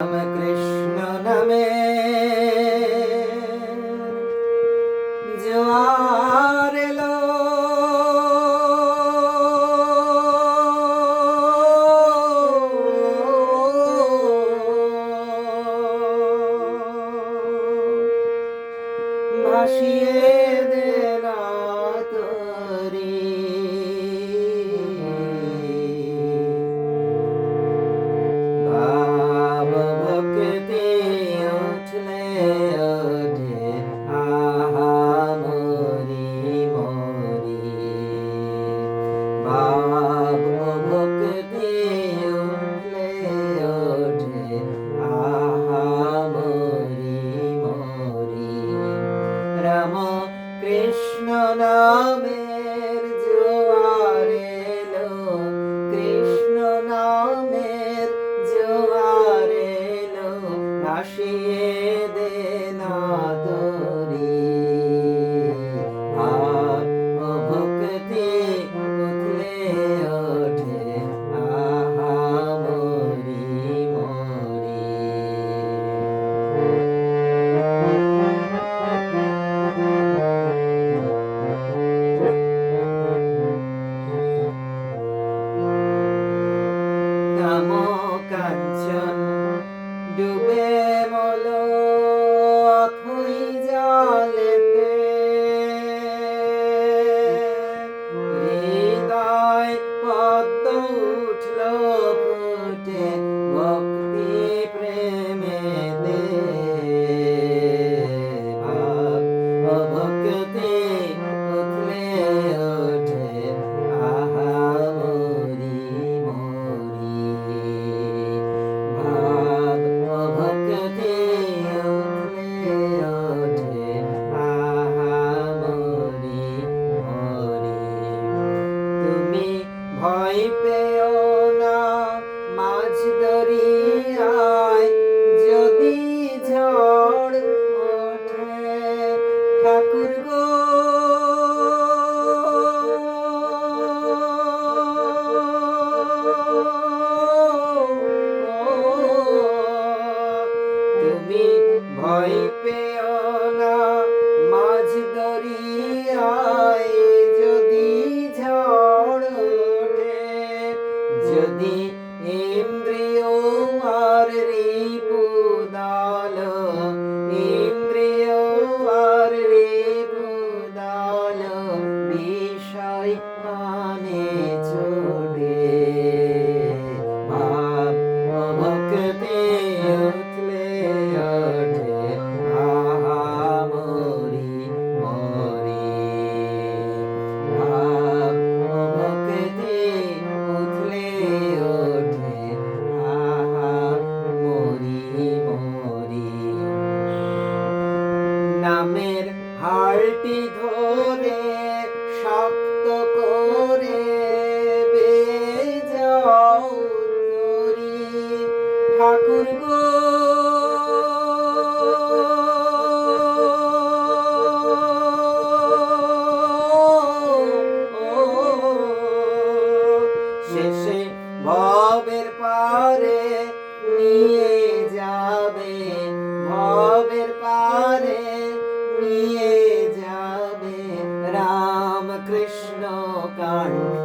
রাম কৃষ্ণ নামে। জোয়ার এলো। ভাসিয়ে ভয় পেও না মাছ দরিয়ায় যদি ঝড় ওঠে ঠাকুর গো। তুমি ভয় পেও কান্ডারী